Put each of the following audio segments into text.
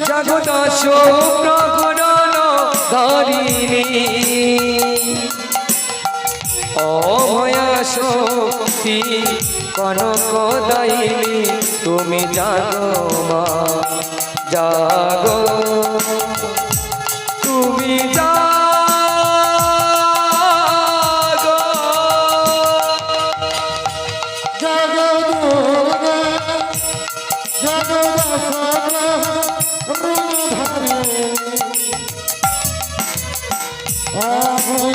জগদশ প্রকরণ ধরিনি অভয়া শক্তি কনক দাইনি তুমি জাগো মা জাগো।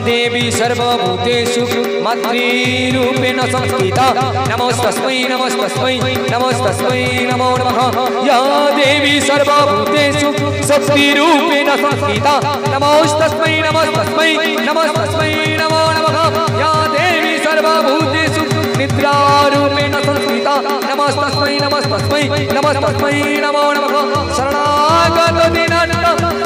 देवी सर्वभूतेषु मातृरूपेण संस्थिता। नमस्तस्मै नमस्तस्मै नमस्तस्मै, नमो नमः। या देवी सर्वभूतेषु शक्तिरूपेण संस्थिता। नमस्तस्मै नमस्तस्मै नमस्तस्मै, नमो नमः। या देवी सर्वभूतेषु निद्रारूपेण संस्थिता। नमस्तस्मै नमस्तस्मै नमस्तस्मै, नमो नमः। शरणागत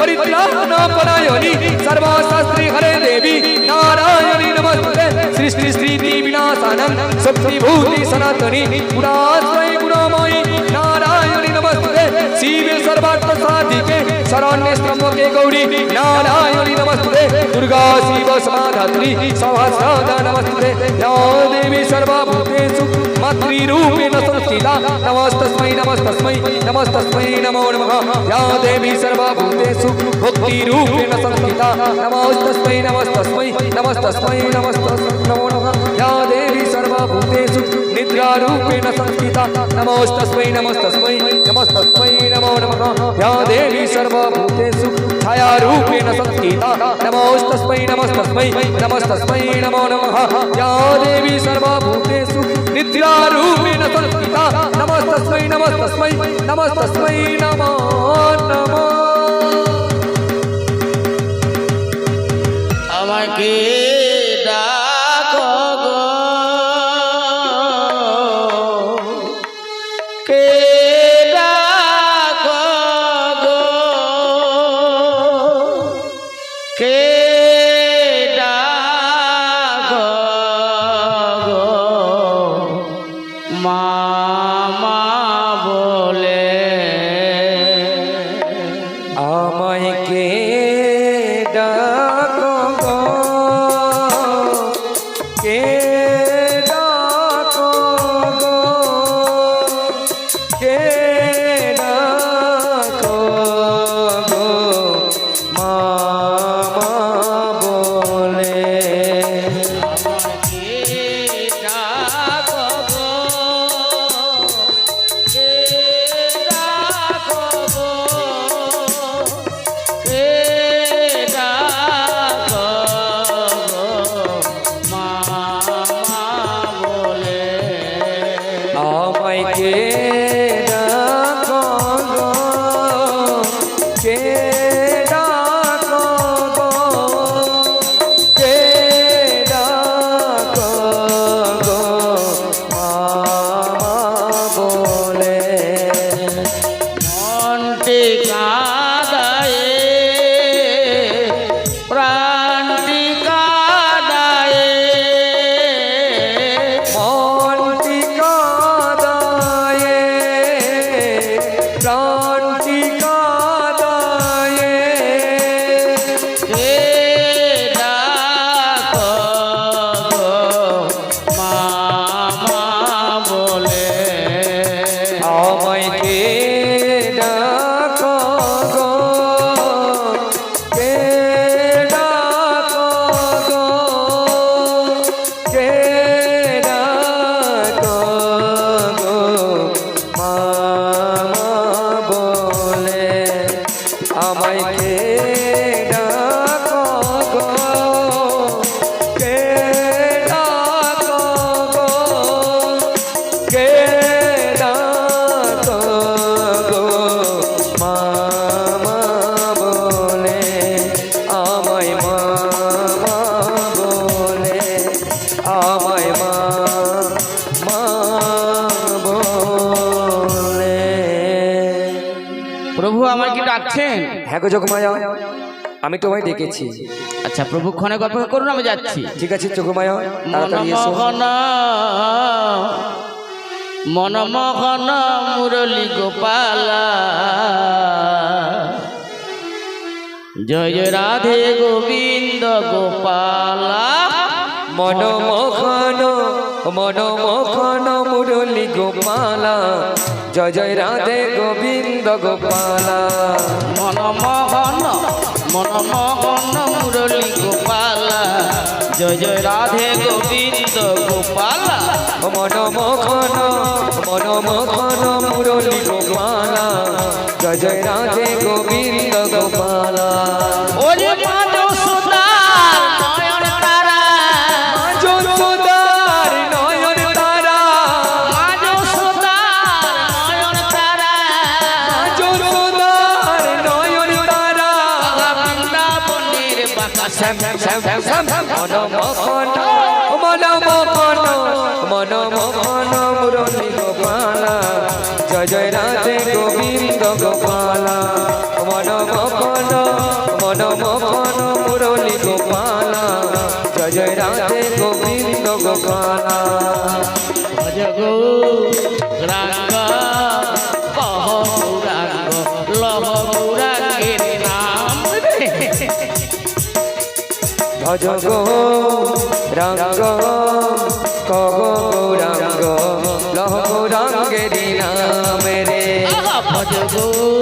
दिनान्त परित्राणपरायणि सर्वशास्त्रि हरे देवी नारायणी नमस्ते। श्री श्री सृष्टि स्थिति विनाशानं शक्तिभूति सनातनी गुणाश्रय गुणमयि नारायणी नमस्ते। शिवे सर्वार्थ साधिके शरण्य स्तंभके गौरी नारायणी नमस्ते। दुर्गा शिव समाधात्री सहस्रदा नमस्ते। या देवी सर्वभूतेषु मातृरूपेण संस्थिता नमस्तस्मै नमस्तस्मै नमस्तस्मै नमो नमः। या देवी सर्वभूतेषु संस्थिता नमस्तस्मै नमस्तस्मै नमस्तस्मै नमस्तस्मै नमो नमः। या देवी सर्वभूतेषु निद्रारूपेण संस्थिता नमस्तस्मै नमस्तस्मै नमो नमः या देवी सर्वभूतेषु छायारूपेण संस्थिता नमस्तस्मै नमस्तस्मै नमस्तस्मै नमो नमः या देवी सर्वभूतेषु निद्रारूपेण संस्थिता नमस्तस्मै नमस्तस्मै नमस्तस्मै ডাকছেন হ্যাঁ গো যোগমায়া আমি তোমায় ডেকেছি। আচ্ছা প্রভু ক্ষণে অপেক্ষা করুন আমি যাচ্ছি। ঠিক আছে যোগমায়া তাড়াতাড়ি এসো। মনমোহন মনমোহন মুরলী গোপালা। জয় জয় রাধে গোবিন্দ গোপালা। মনমোহন মনমোহন মুরলী গোপালা। জয় জয় রাধে গোবিন্দ গোপালা। মনমোহন মনমোহন মুরলী গোপালা। জয় জয় রাধে গোবিন্দ গোপালা। মনমোহন মনমোহন মুরলী গোপালা। জয় জয় রাধে গোবিন্দ গোপালা। ওরে জয় রাধে গোবিন্দ গোপালা ভজ গো রাঙ্গ কহ গৌরাঙ্গ লহ গৌরাঙ্গের নাম ভজ গো রাঙ্গ কগ গৌরাঙ্গ লহ গৌরাঙ্গেরি নাম রে। ভজ গো।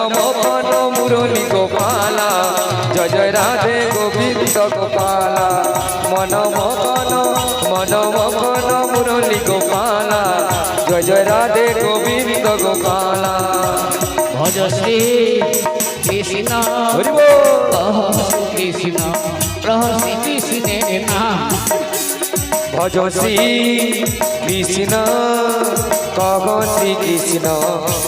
মনমোহন মুরলী গোপালা। জয় জয় রাধে গোবিন্দ গোপালা। মনমোহন মনমোহন মুরলী গোপালা। জয় জয় রাধে গোবিন্দ গোপালা। ভজ শ্রী কৃষ্ণ। কৃষ্ণ। প্রহ শ্রী কৃষ্ণের নাম ভজ শ্রী কৃষ্ণ কহ শ্রী কৃষ্ণ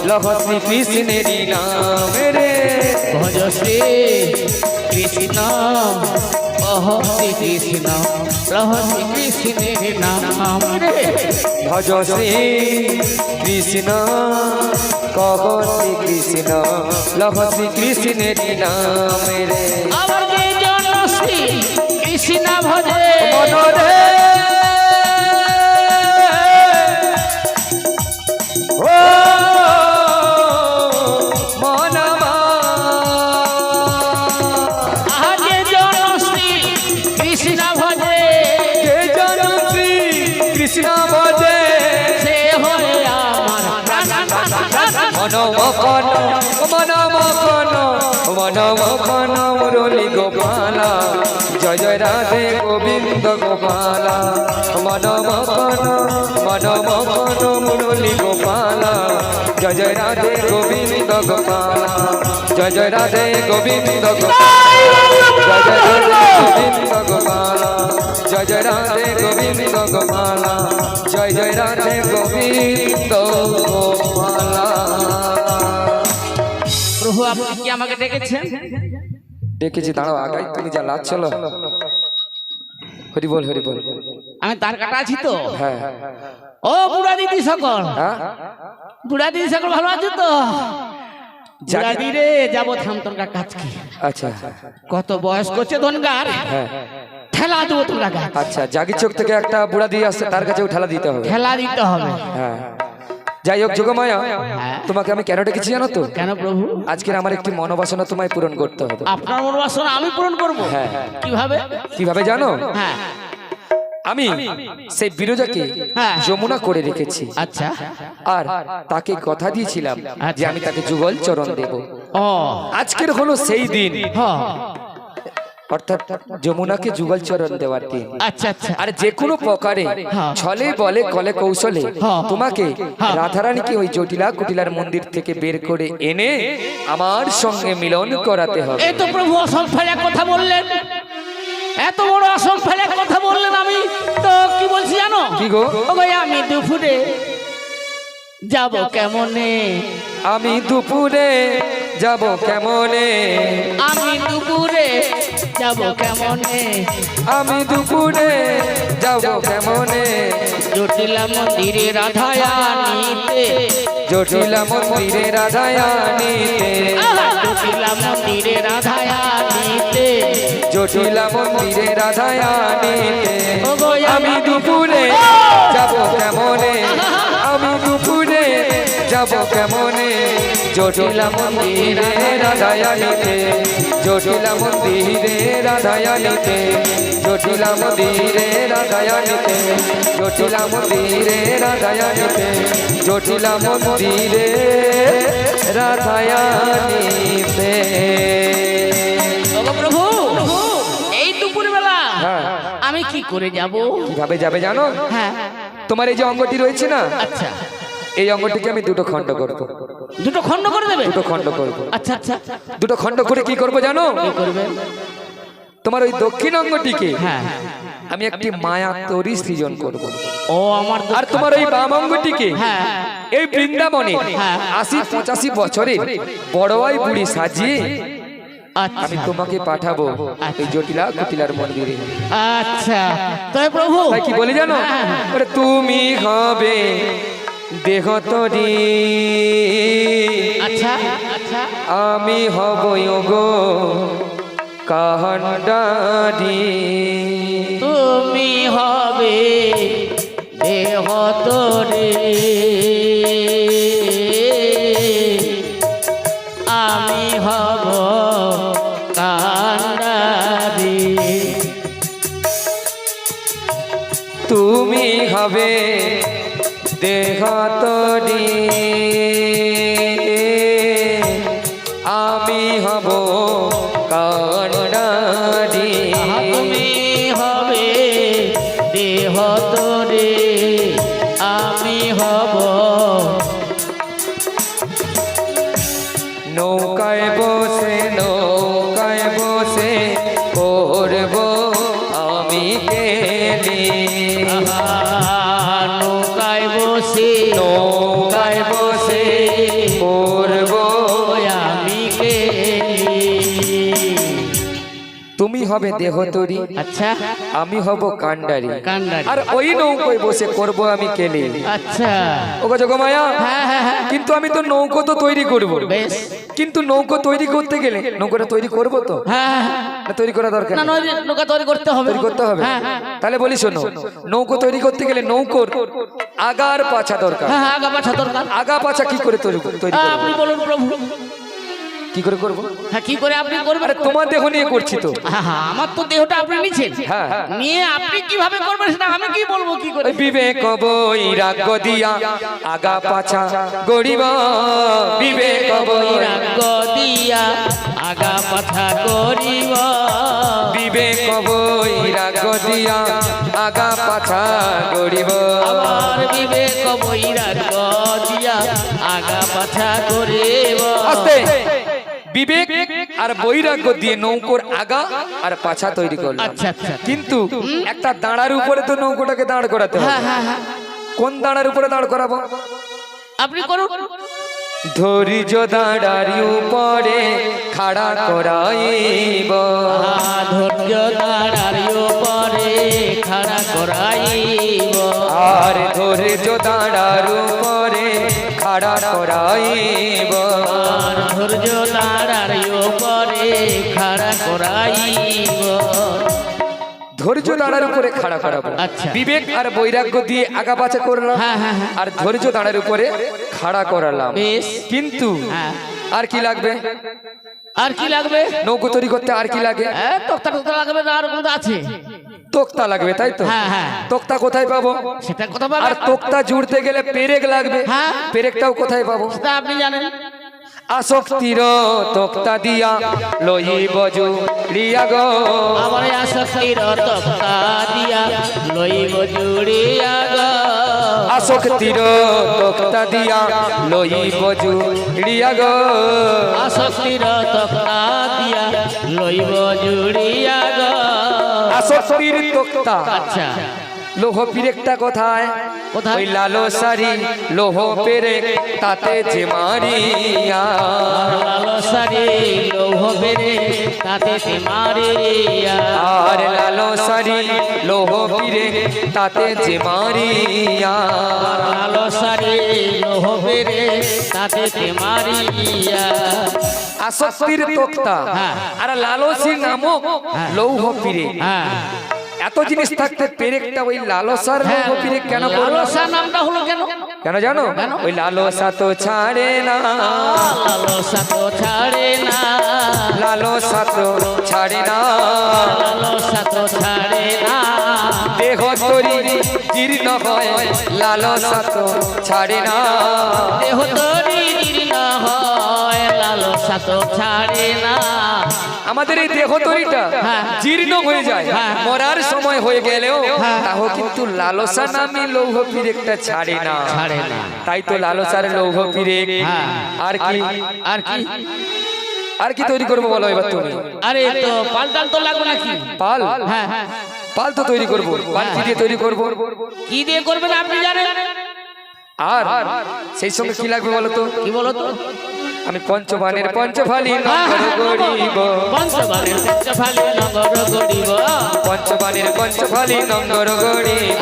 লহ শ্রী কৃষ্ণেরই নাম রে। ভজ শ্রী কৃষ্ণ কহ শ্রী কৃষ্ণ প্রহ শ্রী কৃষ্ণের নাম রে। ভজ শ্রী কৃষ্ণ কহ শ্রী কৃষ্ণ লহ শ্রী কৃষ্ণেরই নাম রে। আমার জন শ্রী কৃষ্ণ ভজে। মনরে মনমোহন মনমোহন মনমোহন মুরলী গোবিন্দ গোপালা মনমোহন মনমোহন মুরলী গোপালা জয় জয় রাধে গোবিন্দ গোপালা। জয় জয় রাধে গোবিন্দ গোপালা। জয় জয় রাধে গোবিন্দ গোপালা। জয় জয় রাধে গোবিন্দ গোপালা। জয় জয় রাধে গোবিন্দ গোপালা। প্রভু আপনি কি আমাকে ডেকেছেন? দেখেছি দাঁড়াও আগাই তুমি যা লাভ চলো। হরি বল হরি বল। আমি তার কাটা আছি তো? হ্যাঁ। ও বুড়া দিদি সকল। হ্যাঁ? বুড়া দিদি সকল ভালো আছো তো? বুড়া দিদি রে থাম তোমরা কাজ কি। আচ্ছা। কত বয়স করছে ধনগার? হ্যাঁ ঠেলা দেবো তোমরা আচ্ছা জাগি চোখ থেকে একটা বুড়া আসছে তার কাছে ঠেলা দিতে হবে। ঠেলা দিতে হবে। হ্যাঁ। যাই হোক যোগমায়া হ্যাঁ। তোমাকে আমি কেন ডেকেছি জানো তো? কেন প্রভু? আজকের আমার একটি মনোবাসনা তোমায় পূরণ করতে হবে। আপনার মনোবাসনা আমি পূরণ করব? হ্যাঁ। কীভাবে? কীভাবে জানো? হ্যাঁ। আমি সেই বিরজাকে হ্যাঁ। যমুনা করে রেখেছি আচ্ছা আর তাকে কথা দিয়েছিলাম যে। আমি তাকে যুগল চরণ দেব আজকের হলো সেই দিন অর্থাৎ যমুনাকে যুগলচরণ দেওয়ার দিন আচ্ছা আচ্ছা আর যে কোনো প্রকারে হ্যাঁ। ছলে বলে কলে কৌশলে হ্যাঁ। তোমাকে হ্যাঁ। রাধারানীকে ওই জটিলা কুটিলার মন্দির থেকে বের করে এনে আমার সঙ্গে মিলন করাতে হবে তো প্রভু অসল কথা বললেন এত বড় অসল ফেলে কথা বললেন আমি তো কি বলছি জানো? কি গো? আমি দুপুরে যাব কেমনে? আমি দুপুরে যাব কেমনে? আমি দুপুরে যাব কেমনে? আমি দুপুরে যাব কেমনে? জটিলা মন্দিরে রাধায়ানিতে জটিলা মন্দিরে রাধায়ানিতে জটিলা মন্দিরে রাধায়ানিতে জটিলা মন্দিরে ওগো আমি দুপুরে যাব কেমনে? আমি দুপুরে যাব কেমনে? জটিলা মন্দিরে রাধায়ানিতে জটিলা মন্দিরে রাধায়ানিতে জটিলা মন্দিরে রাধায়ানিতে জটিলা মন্দিরে রাধায়ানিতে জটিলা মন্দিরে রাধায়ানিতে করে যাব। কীভাবে যাবে জানো? হ্যাঁ তোমার এই যে অঙ্গটি রয়েছে না? আচ্ছা। এই অঙ্গটিকে আমি দুটো খণ্ড করব। দুটো খণ্ড করে দেবে? দুটো খণ্ড করব। আচ্ছা আচ্ছা। দুটো খণ্ড করে কি করব জানো? কি করবে? তোমার ওই দক্ষিণ অঙ্গটিকে হ্যাঁ আমি একটি মায়া তরি সৃজন করব। ও আমার আর তোমার ওই বাম অঙ্গটিকে? হ্যাঁ এই বৃন্দাবনে হ্যাঁ। আশি পঁচাশি বছরের বড়ওয়াই বুড়ি সাজিয়ে আমি আচ্ছা তোমাকে পাঠাবো এই জটিলা কুটিলার মন্দিরে। আচ্ছা। তাই প্রভু। তাই কি বলি জানো? হ্যাঁ, তুমি হবে দেহ তরি। আচ্ছা আচ্ছা। আমি হব গো কাহান্ডারি তুমি হবে দেহ তোরে। হবে। দেহ তরি আমি কেলি নৌকায় বসে নৌকায় বসে করব আমি তুমি হবে দেহ তরি আচ্ছা। আমি হব কান্ডারি কান্ডারি আর ওই নৌকোয় বসে করব আমি কেলি। আচ্ছা। ওগো যোগমায়া হ্যাঁ হ্যাঁ হ্যাঁ। কিন্তু আমি তো নৌকো তো তৈরি করব। বেশ। কিন্তু নৌকো তৈরি করতে গেলে নৌকোটা তৈরি করব তো? হ্যাঁ হ্যাঁ। তৈরি করা দরকার না নৌকা তৈরি করতে হবে। তৈরি করতে হবে। হ্যাঁ হ্যাঁ। তাহলে বলি শোনো নৌকো তৈরি করতে গেলে নৌকোর আগার পাছা দরকার। হ্যাঁ হ্যাঁ আগা পাছা দরকার। আগা পাছা কি করে তৈরি তৈরি হ্যাঁ, আপনি বলুন প্রভু। কি করে করব? হ্যাঁ কি করে আপনি করবেন? আরে তোমার দেহ নিয়ে করছি তো। হ্যাঁ হ্যাঁ আমার তো দেহটা আপনি নিচ্ছেন। হ্যাঁ। নিয়ে আপনি কীভাবে করবেন সেটা আমি কি বলব কি করে? বিবেক বই রাগ দিয়া আগা পাছা গড়িব। বিবেক বই রাগ দিয়া আগা পাছা করিব বিবেক বই রাগ দিয়া আগা পাছা গড়িব। আমার বিবেক বৈরাগ দিয়া আগা পাছা করিব আস্তে। বিবেক আর বৈরাগ্য দিয়ে নৌকোর আগা আর পাছা তৈরি করলাম আচ্ছা আচ্ছা কিন্তু একটা দাঁড়ার উপরে তো নৌকোটাকে দাঁড় করাতে হ্যাঁ হবে। হ্যাঁ হ্যাঁ কোন দাঁড়ার উপরে দাঁড় করাবো? আপনি করুন। ধৈর্য দাঁড়ারি উপরে খাড়া করাইব। ধৈর্য দাঁড়ার উপরে খাড়া করাইব। আর ধৈর্য দাঁড়ার উপরে খাড়া করাইব। ধৈর্য ধৈর্য দাঁড়ার উপরে খাড়া করাবো। আচ্ছা। বিবেক আর বৈরাগ্য দিয়ে আগা পাচা করলাম। হ্যাঁ হ্যাঁ হ্যাঁ। আর ধৈর্য দাঁড়ার উপরে খাড়া করালাম। বেশ। কিন্তু হ্যাঁ। আর কি লাগবে? আর কি লাগবে? নৌকো তৈরি করতে আর কি লাগে? হ্যাঁ তক্তা টক্তা লাগবে না আর আছে? তোক্তা লাগবে তাই তো? হ্যাঁ হ্যাঁ। তোক্তা কোথায় পাবো? সেটা কথা আর তোক্তা জুড়তে গেলে পেরেক লাগবে। হ্যাঁ। পেরেকটাও কোথায় পাবো? সেটা আপনি জানেন। আসক্তির তক্তা দিয়া লইব জুড়িয়া গো আমার আসক্তির তক্তা দিয়া লইব জুড়িয়া গো আসক্তির তক্তা দিয়া লইব জুড়িয়া গো আসক্তির তক্তা দিয়া লইব জুড়িয়া গো আসক্তির তক্তা। আচ্ছা। লোহ পিরেকটা কোথায় কোথায়? ওই লালো সারি লোহ পেরেক তাতে যে মারিয়া। লালসারি লৌহ বেরে তাতে তে মারিয়া। আর লালো সারি লোহ পিরেক তাতে যে মারিয়া। লালসারি লৌহ বেরে তাতে তে মারিয়া। আসক্তির তক্তা। হ্যাঁ। আর লালসী নামক লৌহ পিরে। হ্যাঁ। এত জিনিস থাকতে পেরেকটা ওই লালসার পেরেক কেন করল? লালসা নামটা হলো কেন? কেন জানো? ওই লালসা তো ছাড়ে না। লালসা তো ছাড়ে না। লালসা তো ছাড়ে না। লালসা তো ছাড়ে না। দেহ তরি জীর্ণ হয় লালসা তো ছাড়ে না। দেহ তরি জীর্ণ হয় লালসা তো ছাড়ে না। আমাদের এই দেহ তরিটা হ্যাঁ। জীর্ণ হয়ে যায় হ্যাঁ। মরার সময় হয়ে গেলেও তাও কিন্তু লালসা নামে লৌহ পিরেকটা ছাড়ে না। ছাড়ে না। তাই তো লালসার লৌহ পিরেক হ্যাঁ। আর কি? আর কি? আর কি তৈরি করব বলো এবার তুমি? আরে তো পাল্টাল তো লাগবে নাকি? পাল? হ্যাঁ হ্যাঁ। পাল তো তৈরি করব বালতি কি দিয়ে তৈরি করব। কি দিয়ে করবেন আপনি জানেন? আর সেই সঙ্গে কি লাগবে বলো তো? কি বলো তো? আমি পঞ্চবানের পঞ্চফালি নগর পঞ্চফালি গরিব পঞ্চবানের পঞ্চফালি নগর গরিব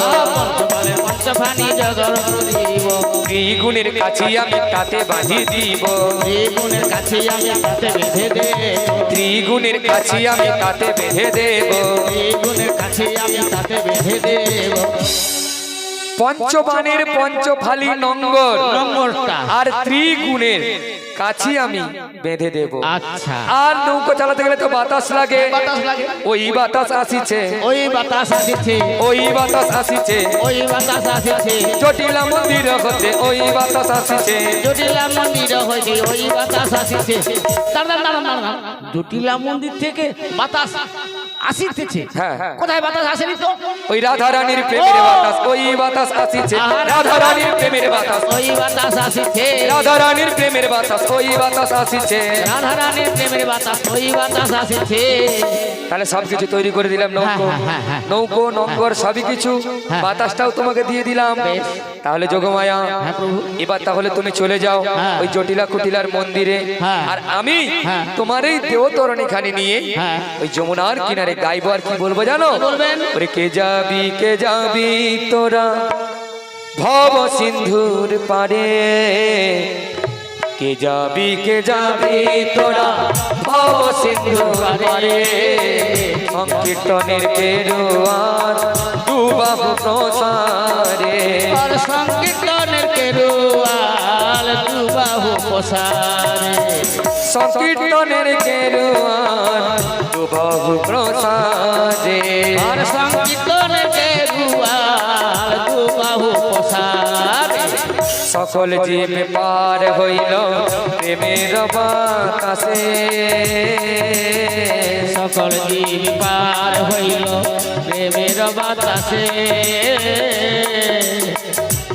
ত্রিগুণের কাছে আমি তাতে বাঁধি দিব। গুণের কাছে আমি তাতে বেঁধে দেব ত্রিগুণের কাছে আমি তাতে বেঁধে দেব। গুণের কাছে আমি তাতে বেঁধে দেব। পঞ্চবানের পঞ্চফালি নঙ্গর। আর ত্রিগুণের কাছে আমি বেঁধে দেব। আচ্ছা। আর নৌকো চালাতে গেলে তো বাতাস লাগে। বাতাস লাগে। ওই বাতাস আসিছে। ওই বাতাস আসিছে। ওই বাতাস আসিছে। ওই বাতাস আসিছে। জটিলা মন্দির হতে ওই বাতাস আসিছে। জটিলা মন্দির হইতে ওই বাতাস আসিছে। দাঁড়ান দাঁড়ান দাঁড়ান জটিলা মন্দির থেকে বাতাস আসিতেছে। হ্যাঁ, হ্যাঁ। কোথায় বাতাস আসেনি তো? ওই রাধা রানীর প্রেমের বাতাস ওই বাতাস আসিছে। রাধা রানীর প্রেমের বাতাস। ওই বাতাস আসিছে। রাধা রানীর প্রেমের বাতাস। ওই বাতাস আসিছে রাধা রানীর প্রেমের বাতাস ওই বাতাস আসিছে তাহলে সবকিছু তৈরি করে দিলাম নৌকো হ্যাঁ, হ্যাঁ, হ্যাঁ। নৌকো নঙ্গর সবই কিছু হ্যাঁ। বাতাসটাও তোমাকে দিয়ে দিলাম তাহলে যোগমায়া হ্যাঁ এবার তাহলে তুমি চলে যাও হ্যাঁ। ওই জটিলা কুটিলার মন্দিরে হ্যাঁ। আর আমি হ্যাঁ। তোমার এই দেহতরণী খানি নিয়ে হ্যাঁ। ওই যমুনার কিনারে গাইবো আর কি বলব জানো ওরে কে যাবি কে যাবি তোরা ভব সিন্ধুর পারে কে যাবি কে যাবি তোরা? ভব সিন্ধুর পারে সংকীর্তনের পেরোয়ার দুবাহু প্রসারে। আর সংকীর্তনের কেরুয়াল দুবাহু প্রসারে। সংকীর্তনের পেরোয়ার দুবাহু প্রসারে। আর সংকীর্তনের সকল জীব পার হইল প্রেমের বাতাসে। সকল জীব পার হইল প্রেমের বাতাসে।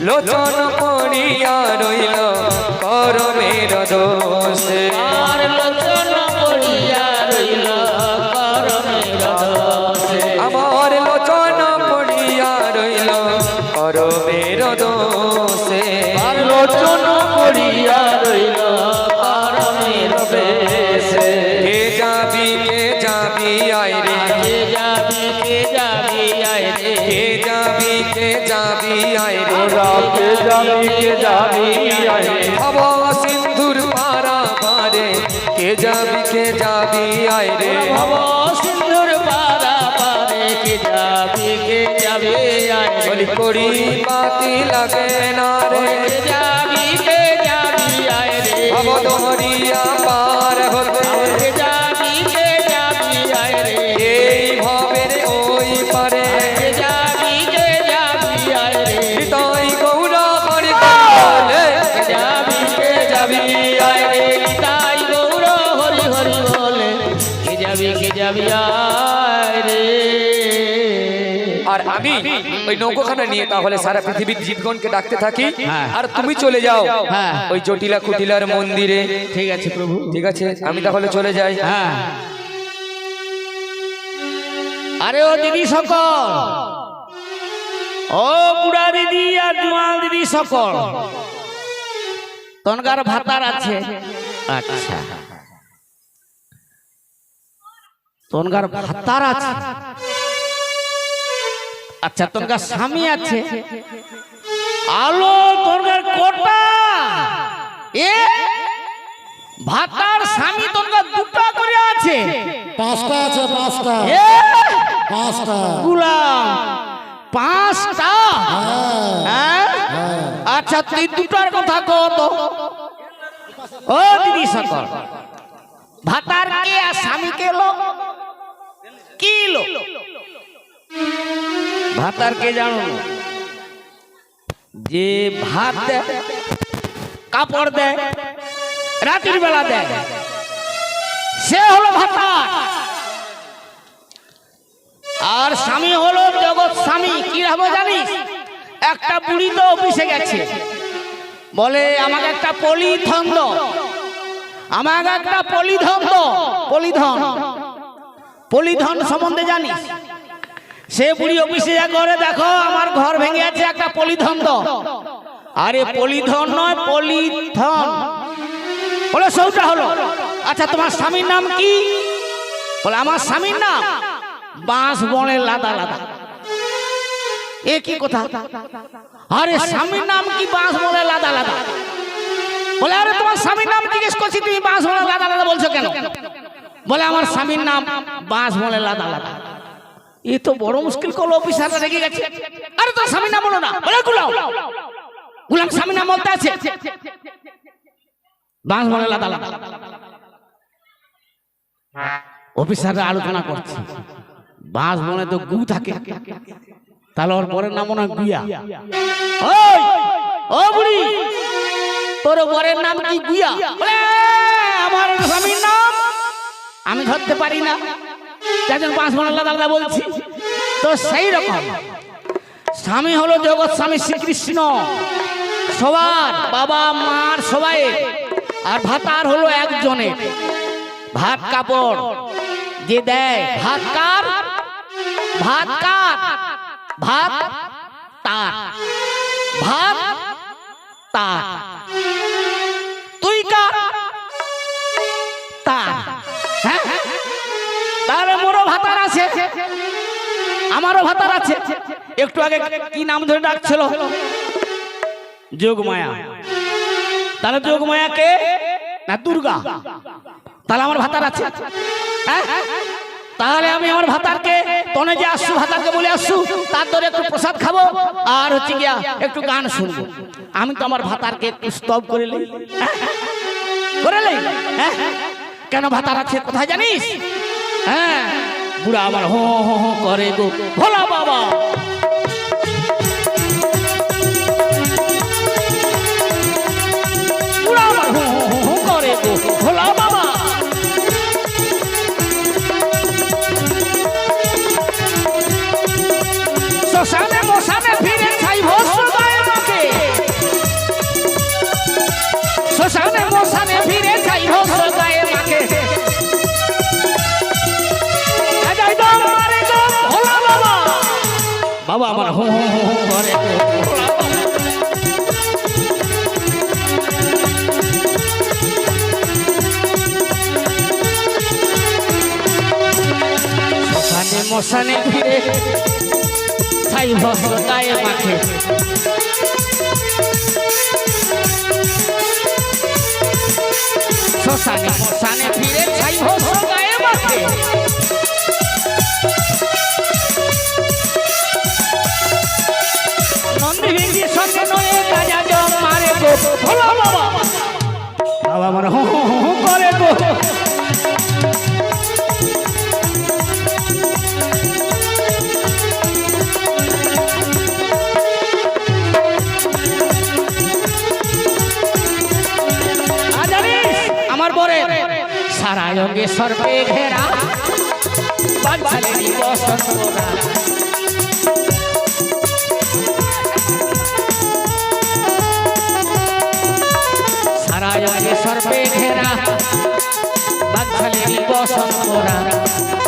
লোচন পড়িয়া রইল করমের দোষে। আর লোচন পড়িয়া রইল করমের দোষে। আমার লোচন পড়িয়া রইল করমের দোষে। লোচন পড়িয়া রইল করমের বেশে কে যাবি কে যাবি আয় রে কে যাবি কে যাবি আয় রে কে যাবি কে যাবি আয় রে কে যাবি কে যাবি আয় রে ভব সিন্ধুর পারা পারে কে যাবি কে যাবি আয় রে ভব সিন্ধুর পারা পারে কে যাবি কে যাবি আয় বলি করি পাতি লাগে না রে যাবি দরিয়া পার হতে ওই নৌকোখানা নিয়ে তাহলে সারা পৃথিবীর জীবগণকে ডাকতে থাকি হ্যাঁ। আর তুমি চলে যাও হ্যাঁ। ওই জটিলা কুটিলার মন্দিরে। ঠিক আছে প্রভু। ঠিক আছে আমি তাহলে চলে যাই। হ্যাঁ। আরে ও দিদি সকল। ও বুড়া দিদি আর জোয়ান দিদি সকল। তনকার ভাতার আছে। আচ্ছা। তনকার ভাতার আছে। আচ্ছা তনকার স্বামী আছে? আলো তনকার কোটা? এ? ভাতার স্বামী তনকার দুটো করে আছে। পাঁচটা আছে পাঁচটা। এ? পাঁচটা। গুলাম। পাঁচটা? হ্যাঁ? আচ্ছা তুই দুটার কথা কত ও দিদি সকল। ভাতার কে আর স্বামী কে লো কি লো ভাতার কে জানো? যে ভাত দেয়, কাপড় দেয়, রাতের বেলা দেয়, সে হলো ভাতার। আর স্বামী হলো জগৎ স্বামী, কি হবে জানিস? একটা বুড়ি তো অফিসে গেছে। বলে, আমাকে একটা পলিথন দাও। আমাকে একটা পলিধন দাও। পলিধন? পলিধন সম্বন্ধে জানিস? সে বুড়ি অফিসে যা করে দেখো আমার ঘর ভেঙে আছে একটা পলিধন। দাও আরে পলিধন নয় পলিথন বলে সৌটা হলো। আচ্ছা তোমার স্বামীর নাম কি? বলে আমার স্বামীর নাম বাঁশ বনে লাদা লাদা। এ কি কথা? আরে স্বামীর নাম কি বাঁশ বনে লাদা লাদা? বলে আরে তোমার স্বামীর নাম জিজ্ঞেস করছি তুমি বাঁশ বনে লাদা লাদা বলছো কেন? বলে আমার স্বামীর নাম বাঁশ বনে লাদা লাদা। এ তো বড় মুশকিল করল অফিসারটা রেগে গেছে। আরে তোর স্বামীর নাম বলো না। বলে গুলাম গুলাম স্বামীর নাম বলতে আছে। বাঁশ বনে লাদা অফিসাররা আলোচনা করছে। বাঁশ বনে তো গু থাকে। তাহলে ওর পরের নাম হয় গুইয়া ওই! ও বুড়ি! তোর বরের নাম কি বলে, আমার স্বামীর নাম আমি ধরতে পারি না। যার বাঁশ বনে লাদা লাদা বলছি, তো সেই রকম। স্বামী হলো জগৎ স্বামী শ্রীকৃষ্ণ। সবার বাবা, মার সবাই, আর ভাতার হলো একজনের ভাত কাপড় যে দেয়, ভাত কার? ভাত কার? ভাত তার। ভাত তার। আমারও ভাতার আছে। একটু আগে কি নাম ধরে ডাকছিল? যোগমায়া। তাহলে যোগমায়া কে না দুর্গা? তাহলে আমার ভাতার আছে। হ্যাঁ? তাহলে আমি আমার ভাতারকে, তনে যে আসছু ভাতারকে বলে আসছু তার ধরে একটু প্রসাদ খাব, আর হচ্ছে গিয়া একটু গান শুনব। আমি তো আমার ভাতারকে একটু স্তব করে লই। হ্যাঁ? করে লই? হ্যাঁ? কেন ভাতার আছে? কোথায় জানিস? হ্যাঁ? বুড়া আবার হ হো করে গো ভোলা বাবা। শ্মশানে মশানে ফিরে ছাই ভস্ম গায়ে মাখে শ্মশানে ফিরে ছাই বাবা বাবা আমার হু হু হু, করে গো। আর জানিস আমার বরে সারা অঙ্গে সর্বে ঘেরা বাচ্চালেরই বসন মোরা সারা জগে